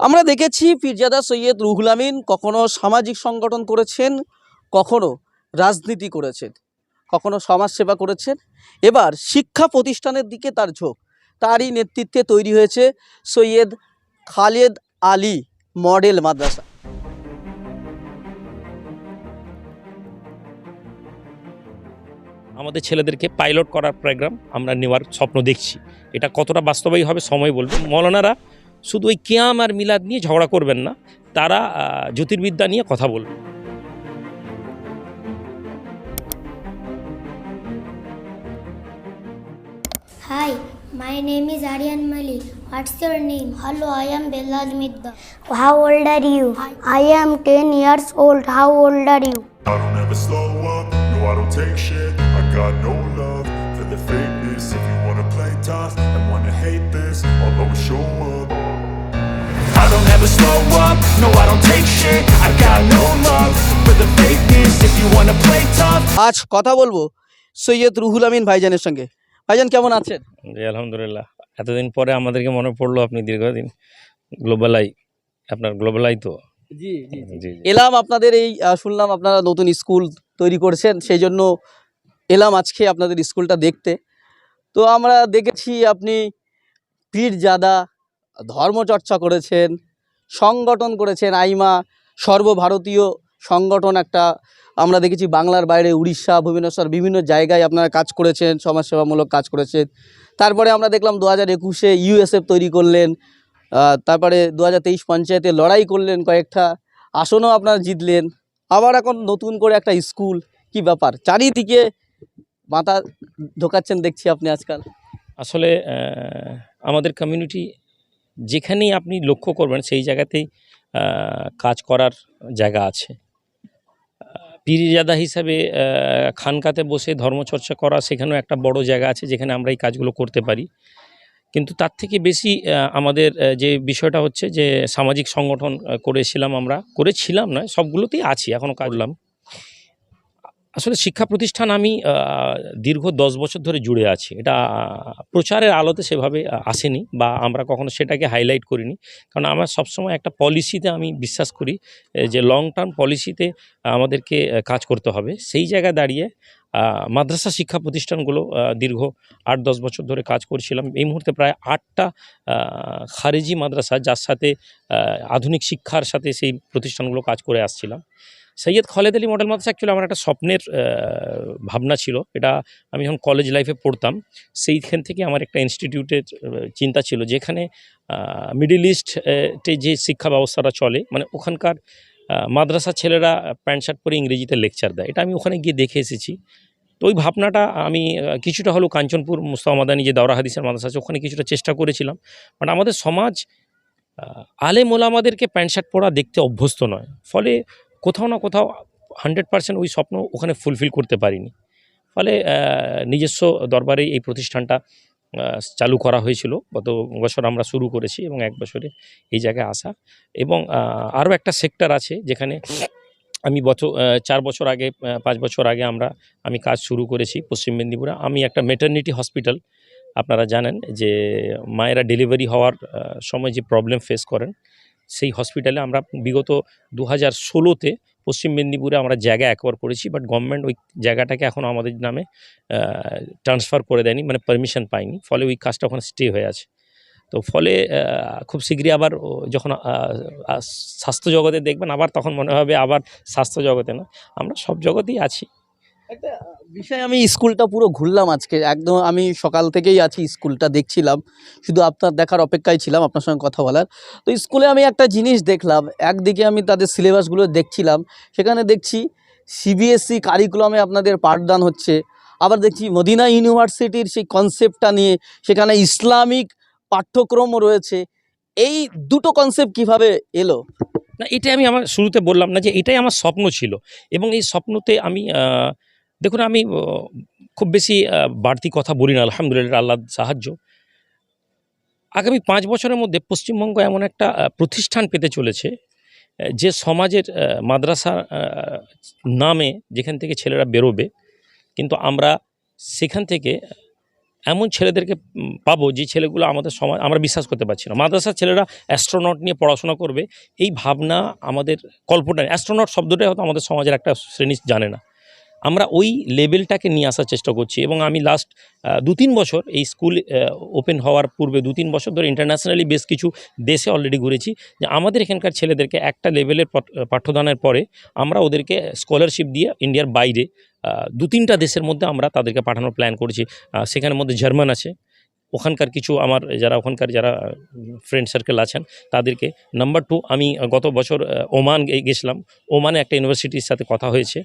আমরা দেখেছি ফিরজাদা সৈয়দ রুহুল আমিন কখনো সামাজিক সংগঠন করেছেন, কখনো রাজনীতি করেছেন, কখনো সমাজসেবা করেছেন। এবার শিক্ষা প্রতিষ্ঠানের দিকে তার ঝোঁক। তারই নেতৃত্বে তৈরি হয়েছে সৈয়দ খালেদ আলী মডেল মাদ্রাসা। আমাদের ছেলেদেরকে পাইলট করার প্রোগ্রাম আমরা নেওয়ার স্বপ্ন দেখছি। এটা কতটা বাস্তবায়ী হবে সময় বলবে। মৌলানারা শুধু ওই কেয়াম আর মিলাদ নিয়ে ঝগড়া করবেন না তারা জ্যোতির্বিদ্যা নিয়ে কথা বলবেন। Hi my name is Aryan Malik what's your name hello I am বেলাজ Midda how old are you I am ten years old how old are you Don't slow up, no I don't take shit. I got no love for the fakeness. If you wanna play tough. আজ কথা বলব সৈয়দ রুহুল আমিন ভাইজানের সঙ্গে। ভাইজান কেমন আছেন? জি আলহামদুলিল্লাহ। এতদিন পরে আমাদেরকে মনে পড়ল আপনি দীর্ঘদিন গ্লোবালাই আপনার গ্লোবালাই তো। জি জি জি। জি এলাম আপনাদের এই শুনলাম আপনারা নতুন স্কুল তৈরি করেছেন সেই জন্য এলাম আজকে আপনাদের স্কুলটা দেখতে। তো আমরা দেখেছি আপনি পীরজাদা ধর্মচর্চা করেছেন সংগঠন করেছেন আইমা, সর্বভারতীয় সংগঠন একটা। আমরা দেখেছি বাংলার বাইরে উড়িষ্যা, ভুবনেশ্বর বিভিন্ন জায়গায় আপনারা কাজ করেছেন, সমাজসেবামূলক কাজ করেছেন। তারপরে আমরা দেখলাম দু হাজার একুশে ইউএসএফ তৈরি করলেন তারপরে দু হাজার তেইশ পঞ্চায়েতে লড়াই করলেন কয়েকটা, আসনও আপনারা জিতলেন। আবার এখন নতুন করে একটা স্কুল, কি ব্যাপার? চারিদিকে মাথা ঢোকাচ্ছেন, দেখছি আপনি আজকাল। আসলে আমাদের কমিউনিটি যেখানেই আপনি লক্ষ্য করবেন সেই জায়গাতেই কাজ করার জায়গা আছে। পীরজাদা হিসাবে খানকাতে বসে ধর্মচর্চা করা সেখানেও একটা বড় জায়গা আছে যেখানে আমরা এই কাজগুলো করতে পারি। কিন্তু তার থেকে বেশি আমাদের যে বিষয়টা হচ্ছে যে সামাজিক সংগঠন করেছিলাম আমরা, করেছিলাম নয়, সবগুলোতেই আছি এখনও কাটলাম আসলে শিক্ষা প্রতিষ্ঠান আমি দীর্ঘ দশ বছর ধরে জুড়ে আছি। এটা প্রচারের আলোতে সেভাবে আসেনি বা আমরা কখনো সেটাকে হাইলাইট করিনি। কারণ আমার সবসময় একটা পলিসিতে আমি বিশ্বাস করি যে লং টার্ম পলিসিতে আমাদেরকে কাজ করতে হবে। সেই জায়গায় দাঁড়িয়ে মাদ্রাসা শিক্ষা প্রতিষ্ঠানগুলো দীর্ঘ আট, দশ বছর ধরে কাজ করছিলাম। এই মুহূর্তে প্রায় আটটা খারেজি মাদ্রাসা, যার সাথে আধুনিক শিক্ষার সাথে সেই প্রতিষ্ঠানগুলো কাজ করে আসছিলাম। সৈয়দ খালেদ আলী মডেল মাদ্রাসা অ্যাকচুয়ালি আমার একটা স্বপ্নের ভাবনা ছিল। এটা আমি যখন কলেজ লাইফে পড়তাম, সেইখান থেকে আমার একটা ইনস্টিটিউটের চিন্তা ছিল যেখানে মিডিল ইস্টে যে শিক্ষা ব্যবস্থাটা চলে মানে ওখানকার মাদ্রাসা ছেলেরা প্যান্ট শার্ট পরে ইংরেজিতে লেকচার দেয়। এটা আমি ওখানে গিয়ে দেখে এসেছি। তো ওই ভাবনাটা আমি কিছুটা হলেও কাঞ্চনপুর মুস্তাফা মাদানি যে দাওরা হাদিসের মাদ্রাসা আছে, ওখানে কিছুটা চেষ্টা করেছিলাম। বাট আমাদের সমাজ আলেম ওলামাদেরকে প্যান্ট শার্ট পরা দেখতে অভ্যস্ত নয়। ফলে কোথাও না কোথাও হান্ড্রেড পার্সেন্ট ওই স্বপ্ন ওখানে ফুলফিল করতে পারিনি। ফলে নিজস্ব দরবারে এই প্রতিষ্ঠানটা চালু করা হয়েছিল। গত বছর আমরা শুরু করেছি এবং এক বছরে এই জায়গায় আসা। এবং আরও একটা সেক্টর আছে যেখানে আমি বছর চার বছর আগে পাঁচ বছর আগে আমরা, আমি কাজ শুরু করেছি পশ্চিম মেদিনীপুরে। আমি একটা মেটার্নিটি হসপিটাল আপনারা জানেন যে মায়েরা ডেলিভারি হওয়ার সময় যে প্রবলেম ফেস করেন সেই হসপিটালে আমরা বিগত দু হাজার ষোলোতে পশ্চিম মেদিনীপুরে আমরা জায়গা একবার করেছি বাট গভর্নমেন্ট ওই জায়গাটাকে এখন আমাদের নামে ট্রান্সফার করে দেয়নি মানে পারমিশন পাইনি ফলে ওই কাজটা ওখানে স্টে হয়ে আছে। তো ফলে খুব শীঘ্রই আবার যখন স্বাস্থ্য জগতে দেখবেন, আবার তখন মনে হবে আবার স্বাস্থ্য জগতে না। আমরা সব জগতেই আছি। একটা বিষয় আমি স্কুলটা পুরো ঘুরলাম আজকে। একদম আমি সকাল থেকেই আছি স্কুলটা দেখছিলাম। শুধু আপনার দেখার অপেক্ষায় ছিলাম, আপনার সঙ্গে কথা বলার। তো স্কুলে আমি একটা জিনিস দেখলাম, একদিকে আমি তাদের সিলেবাসগুলো দেখছিলাম, সেখানে দেখছি সিবিএসসি কারিকুলামে আপনাদের পাঠদান হচ্ছে। আবার দেখছি মদিনা ইউনিভার্সিটির সেই কনসেপ্টটা নিয়ে সেখানে ইসলামিক পাঠ্যক্রমও রয়েছে। এই দুটো কনসেপ্ট কীভাবে এলো? না, এটাই আমি আমার শুরুতে বললাম না যে এটাই আমার স্বপ্ন ছিল। এবং এই স্বপ্নতে আমি দেখুন, আমি খুব বেশি বাড়তি কথা বলি না, আলহামদুলিল্লাহ আল্লাহ সাহায্য। আগামী পাঁচ বছরের মধ্যে পশ্চিমবঙ্গ এমন একটা প্রতিষ্ঠান পেতে চলেছে যে সমাজের মাদ্রাসা নামে যেখান থেকে ছেলেরা বেরোবে, কিন্তু আমরা সেখান থেকে, এমন ছেলেদেরকে পাবো যে ছেলেগুলো আমাদের সমাজ, আমরা বিশ্বাস করতে পারছি না। মাদ্রাসার ছেলেরা অ্যাস্ট্রোনট নিয়ে পড়াশোনা করবে, এই ভাবনা আমাদের কল্পনা অ্যাস্ট্রোনট শব্দটাই হয়তো আমাদের সমাজের একটা শ্রেণি জানে না। আমরা ওই লেভেলটাকে নিয়ে আসার চেষ্টা করছি এবং আমি লাস্ট দু তিন বছর এই স্কুল ওপেন হওয়ার পূর্বে দু তিন বছর ধরে ইন্টারন্যাশনালি বেশ কিছু দেশে অলরেডি ঘুরেছি যে আমাদের এখানকার ছেলেদেরকে একটা লেভেলের পাঠ্যদানের পরে আমরা ওদেরকে স্কলারশিপ দিয়ে ইন্ডিয়ার বাইরে দু তিনটা দেশের মধ্যে আমরা তাদেরকে পাঠানোর প্ল্যান করেছি। সেখানের মধ্যে জার্মান আছে। ওখানকার কিছু আমার যারা ওখানকার যারা ফ্রেন্ড সার্কেল আছেন তাদেরকে নাম্বার টু আমি গত বছর ওমান গেছিলাম। ওমানে একটা ইউনিভার্সিটির সাথে কথা হয়েছে।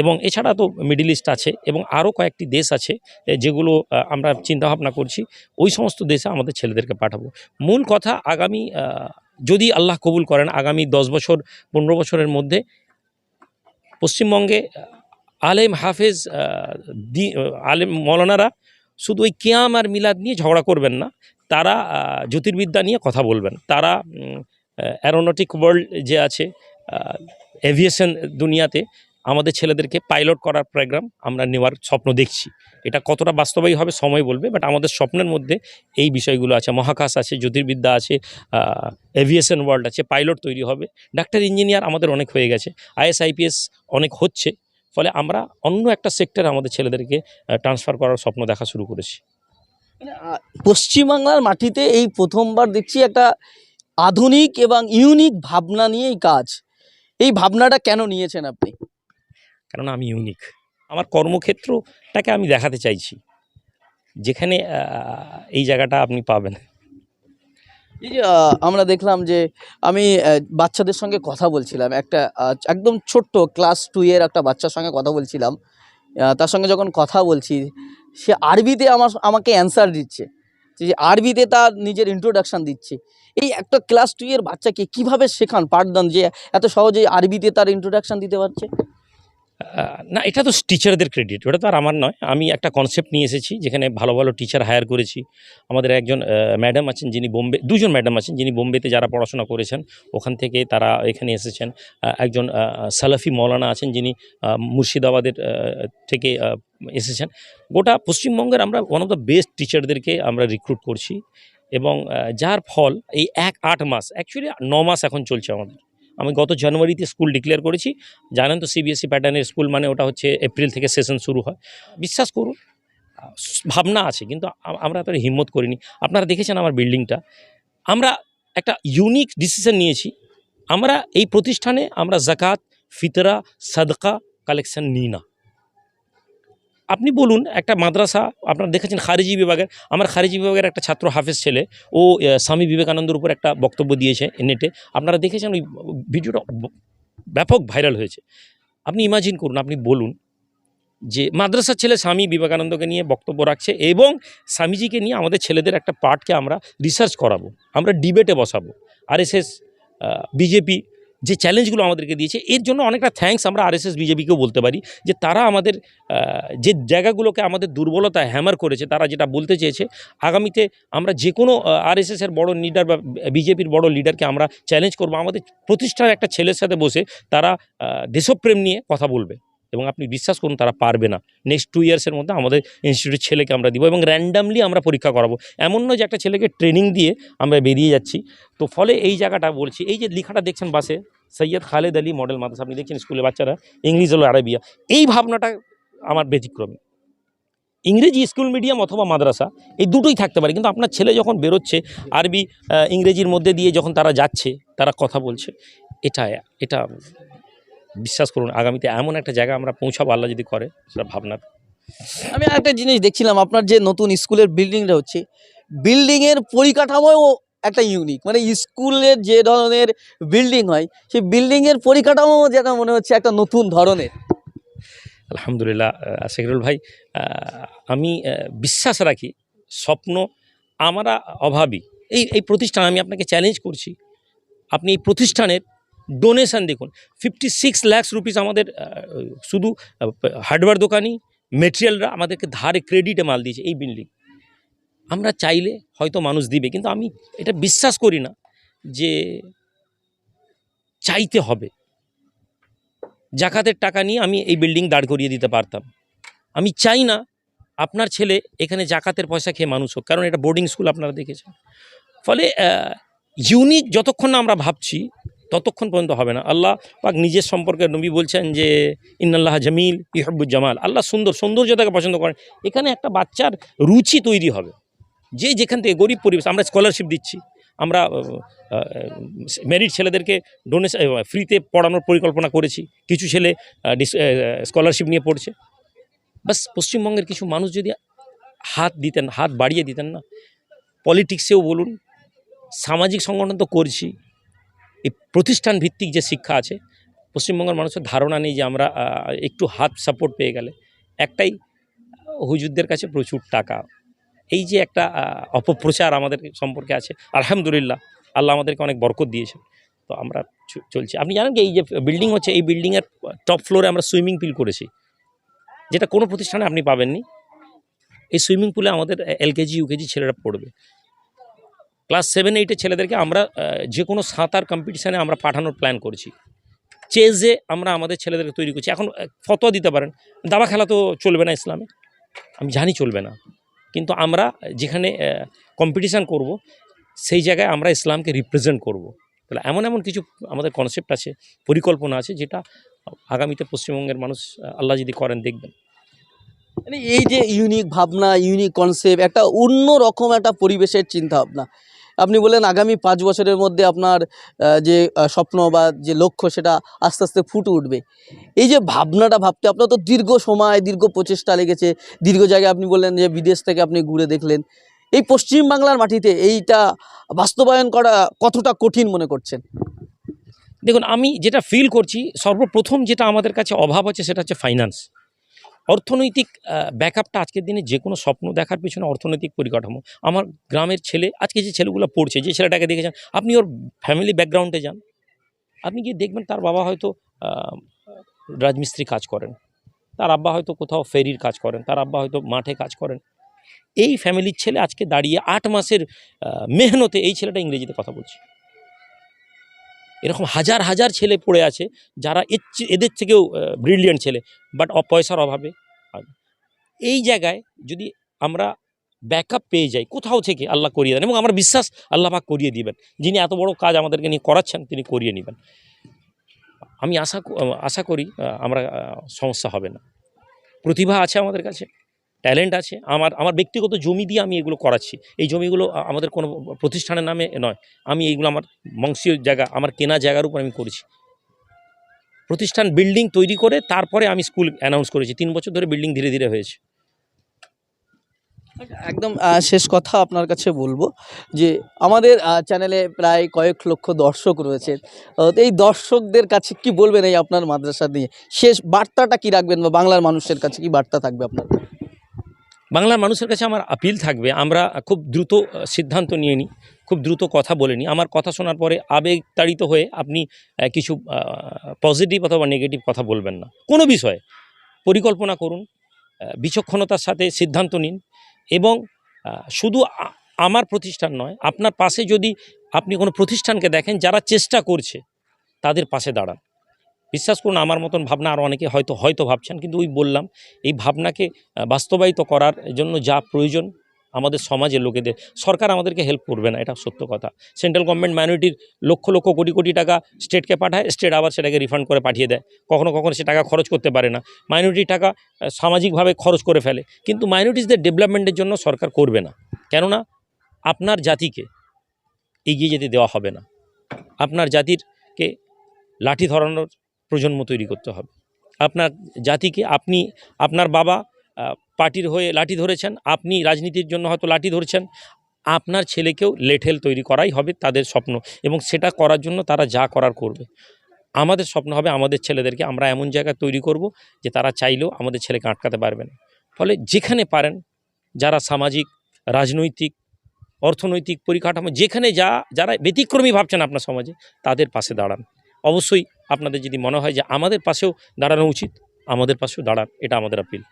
এবং এছাড়া তো মিডিল ইস্ট আছে এবং আরও কয়েকটি দেশ আছে যেগুলো আমরা চিন্তাভাবনা করছি, ওই সমস্ত দেশে আমাদের ছেলেদেরকে পাঠাবো। মূল কথা আগামী যদি আল্লাহ কবুল করেন, আগামী দশ বছর, পনেরো বছরের মধ্যে পশ্চিমবঙ্গে আলেম হাফেজ দি আলেম মৌলানারা শুধু ওই কেয়াম আর মিলাদ নিয়ে ঝগড়া করবেন না, তারা জ্যোতির্বিদ্যা নিয়ে কথা বলবেন। তারা অ্যারোনটিক ওয়ার্ল্ড যে আছে এভিয়েশন দুনিয়াতে আমাদের ছেলেদেরকে পাইলট করার প্রোগ্রাম আমরা নেওয়ার স্বপ্ন দেখছি। এটা কতটা বাস্তবায়ী হবে সময় বলবে বাট আমাদের স্বপ্নের মধ্যে এই বিষয়গুলো আছে। মহাকাশ আছে জ্যোতির্বিদ্যা আছে এভিয়েশন ওয়ার্ল্ড আছে পাইলট তৈরি হবে। ডাক্তার ইঞ্জিনিয়ার আমাদের অনেক হয়ে গেছে। আইএস আইপিএস অনেক হচ্ছে। ফলে আমরা অন্য একটা সেক্টরে আমাদের ছেলেদেরকে ট্রান্সফার করার স্বপ্ন দেখা শুরু করেছি। মানে, পশ্চিমবাংলার মাটিতে এই প্রথমবার দেখছি একটা আধুনিক এবং ইউনিক ভাবনা নিয়েই কাজ। এই ভাবনাটা কেন নিয়েছেন আপনি? কারণ আমি ইউনিক আমার কর্মক্ষেত্রটাকে আমি দেখাতে চাইছি। যেখানে এই জায়গাটা আপনি পাবেন। এই যে আমরা দেখলাম যে, আমি বাচ্চাদের সঙ্গে কথা বলছিলাম। একটা একদম ছোট্ট ক্লাস টু এর একটা বাচ্চার সঙ্গে কথা বলছিলাম। তার সঙ্গে যখন কথা বলছি, সে আরবিতে আমার, আমাকে অ্যান্সার দিচ্ছে। যে আরবিতে তার নিজের ইন্ট্রোডাকশান দিচ্ছে। এই একটা ক্লাস টু এর বাচ্চাকে কীভাবে শেখান, পাঠদান, যে, এত সহজেই আরবিতে তার ইন্ট্রোডাকশান দিতে পারছে? না, এটা তো টিচারদের ক্রেডিট ওটা তো আর আমার নয়। আমি একটা কনসেপ্ট নিয়ে এসেছি, যেখানে ভালো ভালো টিচার হায়ার করেছি। আমাদের একজন ম্যাডাম আছেন যিনি বোম্বে, দুজন ম্যাডাম আছেন যিনি বোম্বেতে যারা পড়াশোনা করেছেন, ওখান থেকে তারা এখানে এসেছেন। একজন সালাফি মৌলানা আছেন যিনি মুর্শিদাবাদের থেকে এসেছেন। গোটা পশ্চিমবঙ্গের আমরা ওয়ান অফ দ্য বেস্ট টিচারদেরকে আমরা রিক্রুট করছি এবং যার ফল এই এক আট মাস অ্যাকচুয়ালি ন মাস এখন চলছে আমাদের। আমি গত জানুয়ারিতে স্কুল ডিক্লেয়ার করেছি। জানেন তো সিবিএসসি প্যাটার্নের স্কুল মানে ওটা হচ্ছে এপ্রিল থেকে সেশন শুরু হয়। বিশ্বাস করুন, ভাবনা আছে কিন্তু আমরা তো হিম্মত করিনি। আপনারা দেখেছেন আমার বিল্ডিংটা। আমরা একটা ইউনিক ডিসিশন নিয়েছি। আমরা এই প্রতিষ্ঠানে আমরা জাকাত, ফিতরা, সাদকা কালেকশন নিই না। আপনি বলুন, একটা মাদ্রাসা, আপনারা দেখেছেন খারিজি বিভাগের, আমার খারিজি বিভাগের একটা ছাত্র হাফেজ ছেলে, ও স্বামী বিবেকানন্দের উপর একটা বক্তব্য দিয়েছে নেটে আপনারা দেখেছেন ওই ভিডিওটা ব্যাপক ভাইরাল হয়েছে। আপনি ইমাজিন করুন, আপনি বলুন যে মাদ্রাসার ছেলে স্বামী বিবেকানন্দকে নিয়ে বক্তব্য রাখছে এবং স্বামীজিকে নিয়ে আমাদের ছেলেদের একটা পার্টকে আমরা রিসার্চ করাবো, আমরা ডিবেটে বসাবো। আরএসএস বিজেপি যে চ্যালেঞ্জগুলো আমাদেরকে দিয়েছে, এর জন্য অনেকটা থ্যাঙ্কস আমরা আরএসএস বিজেপিকেও বলতে পারি যে তারা আমাদের যে জায়গাগুলোকে আমাদের দুর্বলতা হ্যামার করেছে, তারা যেটা বলতে চেয়েছে, আগামীতে আমরা যে কোনো আরএসএসের বড় লিডার বা বিজেপির বড় লিডারকে আমরা চ্যালেঞ্জ করব। আমাদের প্রতিষ্ঠার একটা ছেলের সাথে বসে তারা দেশপ্রেম নিয়ে কথা বলবে এবং আপনি বিশ্বাস করুন তারা পারবে না। নেক্সট টু ইয়ার্সের মধ্যে আমাদের ইনস্টিটিউটের ছেলেকে আমরা দিব এবং র্যান্ডামলি আমরা পরীক্ষা করাবো। এমন নয় যে একটা ছেলেকে ট্রেনিং দিয়ে আমরা বেরিয়ে যাচ্ছি। তো ফলে এই জায়গাটা বলছি, এই যে লেখাটা দেখছেন বাসে সৈয়দ খালেদ আলী মডেল মাদ্রাসা, আপনি দেখছেন স্কুলে বাচ্চারা, ইংলিশ হলো আরবিয়া। এই ভাবনাটা আমার ব্যতিক্রমী। ইংরেজি স্কুল মিডিয়াম অথবা মাদ্রাসা, এই দুটোই থাকতে পারে। কিন্তু আপনার ছেলে যখন বেরোচ্ছে, আরবি ইংরেজির মধ্যে দিয়ে যখন তারা যাচ্ছে, তারা কথা বলছে, এটা এটা বিশ্বাস করুন, আগামীতে এমন একটা জায়গা আমরা পৌঁছাবো, আল্লাহ যদি করে, সেটা ভাবনার আমি একটা জিনিস দেখছিলাম, আপনার যে নতুন স্কুলের বিল্ডিংটা হচ্ছে বিল্ডিংয়ের পরিকাঠামোও একটা ইউনিক মানে স্কুলের যে ধরনের বিল্ডিং হয়, সেই বিল্ডিংয়ের পরিকাঠামো যেন মনে হচ্ছে একটা নতুন ধরনের। আলহামদুলিল্লাহ শেখরুল ভাই আমি বিশ্বাস রাখি, স্বপ্ন আমরা অভাবী। এই এই প্রতিষ্ঠান আমি আপনাকে চ্যালেঞ্জ করছি, আপনি এই প্রতিষ্ঠানের ডোনেশন দেখুন ফিফটি সিক্স ল্যাক্স রুপিস আমাদের শুধু হার্ডওয়্যার দোকানি মেটেরিয়ালরা আমাদেরকে ধারে ক্রেডিটে মাল দিয়েছে এই বিল্ডিং আমরা চাইলে হয়তো মানুষ দিবে, কিন্তু আমি এটা বিশ্বাস করি না যে চাইতে হবে। জাকাতের টাকা নিয়ে আমি এই বিল্ডিং দাঁড় করিয়ে দিতে পারতাম। আমি চাই না আপনার ছেলে এখানে জাকাতের পয়সা খেয়ে মানুষ হোক, কারণ এটা বোর্ডিং স্কুল, আপনারা দেখেছেন। ফলে ইউনিক যতক্ষণ না আমরা ভাবছি, ততক্ষণ পর্যন্ত হবে না। আল্লাহ পাক নিজের সম্পর্কে নবী বলছেন যে, ইন্নাল্লাহ জামিল ইহব্বুল জামাল। আল্লাহ সুন্দর সৌন্দর্যতাকে পছন্দ করেন। এখানে একটা বাচ্চার রুচি তৈরি হবে। যে যেখান থেকে গরিব পরিবেশ, আমরা স্কলারশিপ দিচ্ছি। আমরা মেরিট ছেলেদেরকে ডোনেশন ফ্রিতে পড়ানোর পরিকল্পনা করেছি। কিছু ছেলে স্কলারশিপ নিয়ে পড়ছে। বাস, পশ্চিমবঙ্গের কিছু মানুষ যদি হাত দিতেন, হাত বাড়িয়ে দিতেন না পলিটিক্সেও বলুন, সামাজিক সংগঠন তো করছি, এই প্রতিষ্ঠান ভিত্তিক যে শিক্ষা আছে, পশ্চিমবঙ্গের মানুষের ধারণা নেই যে আমরা একটু হাত সাপোর্ট পেয়ে গেলে। একটাই, হুজুরদের কাছে প্রচুর টাকা। এই যে একটা অপপ্রচার আমাদের সম্পর্কে আছে, আলহামদুলিল্লাহ, আল্লাহ আমাদেরকে অনেক বরকত দিয়েছেন। তো আমরা চলছি। আপনি জানেন কি, এই যে বিল্ডিং হচ্ছে, এই বিল্ডিংয়ের টপ ফ্লোরে আমরা সুইমিং পুল করেছি। যেটা কোনো প্রতিষ্ঠানে আপনি পাবেননি। এই সুইমিং পুলে আমাদের এলকেজি ইউকেজি ছেলেরা পড়বে। ক্লাস সেভেন এইটের ছেলেদেরকে আমরা যে কোনো সাঁতার কম্পিটিশানে আমরা পাঠানোর প্ল্যান করছি। চেজে আমরা আমাদের ছেলেদেরকে তৈরি করছি। এখন ফতোয়া দিতে পারেন। দাবা খেলা তো চলবে না ইসলামে। আমি জানি চলবে না। কিন্তু আমরা যেখানে কম্পিটিশান করব, সেই জায়গায় আমরা ইসলামকে রিপ্রেজেন্ট করব। তাহলে এমন এমন কিছু আমাদের কনসেপ্ট আছে, পরিকল্পনা আছে, যেটা আগামীতে পশ্চিমবঙ্গের মানুষ আল্লাহ যদি করেন দেখবেন। মানে এই যে ইউনিক ভাবনা ইউনিক কনসেপ্ট একটা অন্য রকম একটা পরিবেশের চিন্তা ভাবনা আপনি বলেন আগামী পাঁচ বছরের মধ্যে আপনার যে স্বপ্ন বা যে লক্ষ্য সেটা আস্তে আস্তে ফুটে উঠবে। এই যে ভাবনাটা ভাবতে, আপনার তো দীর্ঘ সময়, দীর্ঘ প্রচেষ্টা লেগেছে, দীর্ঘ জায়গায় আপনি বললেন যে বিদেশ থেকে আপনি ঘুরে দেখলেন। এই পশ্চিম বাংলার মাটিতে এইটা বাস্তবায়ন করা কতটা কঠিন মনে করছেন? দেখুন, আমি যেটা ফিল করছি, সর্বপ্রথম যেটা আমাদের কাছে অভাব আছে সেটা হচ্ছে ফাইন্যান্স অর্থনৈতিক ব্যাকআপটা আজকের দিনে যে কোনো স্বপ্ন দেখার পিছনে অর্থনৈতিক পরিকাঠামো। আমার গ্রামের ছেলে, আজকে যে ছেলেগুলো পড়ছে, যে ছেলেটাকে দেখেছেন, আপনি ওর ফ্যামিলি ব্যাকগ্রাউন্ডে যান। আপনি গিয়ে দেখবেন তার বাবা হয়তো রাজমিস্ত্রি কাজ করেন। তার আব্বা হয়তো কোথাও ফেরির কাজ করেন, তার আব্বা হয়তো মাঠে কাজ করেন। এই ফ্যামিলির ছেলে আজকে দাঁড়িয়ে আট মাসের মেহনতে এই ছেলেটা ইংরেজিতে কথা বলছে। এরকম হাজার হাজার ছেলে পড়ে আছে যারা এদের থেকেও ব্রিলিয়েন্ট ছেলে বাট পয়সার অভাবে এই জায়গায় যদি আমরা ব্যাকআপ পেয়ে যাই, কোথাও থেকে আল্লাহ করিয়ে দেন, এবং আমার বিশ্বাস আল্লাহ পাক করিয়ে দিবেন, যিনি এত বড় কাজ আমাদেরকে নিয়ে করাচ্ছেন, তিনি করিয়ে নেবেন। আমি আশা আশা করি আমরা সমস্যা হবে না। প্রতিভা আছে আমাদের কাছে? ট্যালেন্ট আছে, আমার আমার ব্যক্তিগত জমি দিয়ে আমি এগুলো করাচ্ছি। এই জমিগুলো আমাদের কোনো প্রতিষ্ঠানের নামে নয়। আমি এইগুলো আমার বংশীয় জায়গা, আমার কেনা জায়গার উপর আমি করেছি। প্রতিষ্ঠান বিল্ডিং তৈরি করে তারপরে আমি স্কুল অ্যানাউন্স করেছি। তিন বছর ধরে বিল্ডিং ধীরে ধীরে হয়েছে। একদম শেষ কথা আপনার কাছে বলব যে, আমাদের চ্যানেলে প্রায় কয়েক লক্ষ দর্শক রয়েছে। এই দর্শকদের কাছে কি বলবেন এই আপনার মাদ্রাসা নিয়ে? শেষ বার্তাটা কি রাখবেন বা বাংলার মানুষের কাছে কি বার্তা থাকবে আপনার? বাংলার মানুষের কাছে আমার আপিল থাকবে, আমরা খুব দ্রুত সিদ্ধান্ত নিয়ে নিই, খুব দ্রুত কথা বলে নিই। আমার কথা শোনার পরে আবেগতাড়িত হয়ে আপনি কিছু পজিটিভ অথবা নেগেটিভ কথা বলবেন না। কোনো বিষয়ে পরিকল্পনা করুন বিচক্ষণতার সাথে সিদ্ধান্ত নিন এবং শুধু আমার প্রতিষ্ঠান নয়, আপনার পাশে যদি আপনি কোনো প্রতিষ্ঠানকে দেখেন যারা চেষ্টা করছে, তাদের পাশে দাঁড়ান। বিশ্বাস করুন, আমার মতন ভাবনা আরও অনেকে হয়তো হয়তো ভাবছেন, কিন্তু ওই বললাম, এই ভাবনাকে বাস্তবায়িত করার জন্য যা প্রয়োজন আমাদের সমাজের লোকেদের, সরকার আমাদেরকে হেল্প করবে না, এটা সত্য কথা। সেন্ট্রাল গভর্নমেন্ট মাইনরিটির লক্ষ লক্ষ কোটি কোটি টাকা স্টেটকে পাঠায় স্টেট আবার সেটাকে রিফান্ড করে পাঠিয়ে দেয়। কখনো কখনো সে টাকা খরচ করতে পারে না। মাইনরিটির টাকা সামাজিকভাবে খরচ করে ফেলে। কিন্তু মাইনরিটিসদের ডেভেলপমেন্টের জন্য সরকার করবে না। কেননা, আপনার জাতিকে এগিয়ে যেতে দেওয়া হবে না। আপনার জাতিরকে লাঠি ধরানোর প্রজন্ম তৈরি করতে হবে। আপনার জাতিকে আপনি, আপনার বাবা পার্টির হয়ে লাঠি ধরেছেন, আপনি রাজনীতির জন্য হয়তো লাঠি ধরছেন, আপনার ছেলেকেও লেঠেল তৈরি করাই হবে তাদের স্বপ্ন এবং সেটা করার জন্য তারা যা করার করবে। আমাদের স্বপ্ন হবে আমাদের ছেলেদেরকে আমরা এমন জায়গা তৈরি করব যে তারা চাইলেও আমাদের ছেলেকে আটকাতে পারবে না। ফলে যেখানে পারেন, যারা সামাজিক, রাজনৈতিক, অর্থনৈতিক পরিকাঠামো, যেখানে যা, যারা ব্যতিক্রমী ভাবছেন আপনার সমাজে, তাদের পাশে দাঁড়ান। অবশ্যই আপনাদের যদি মনে হয় যে আমাদের পাশেও দাঁড়ানো উচিত, আমাদের পাশেও দাঁড়ান, এটা আমাদের আপিল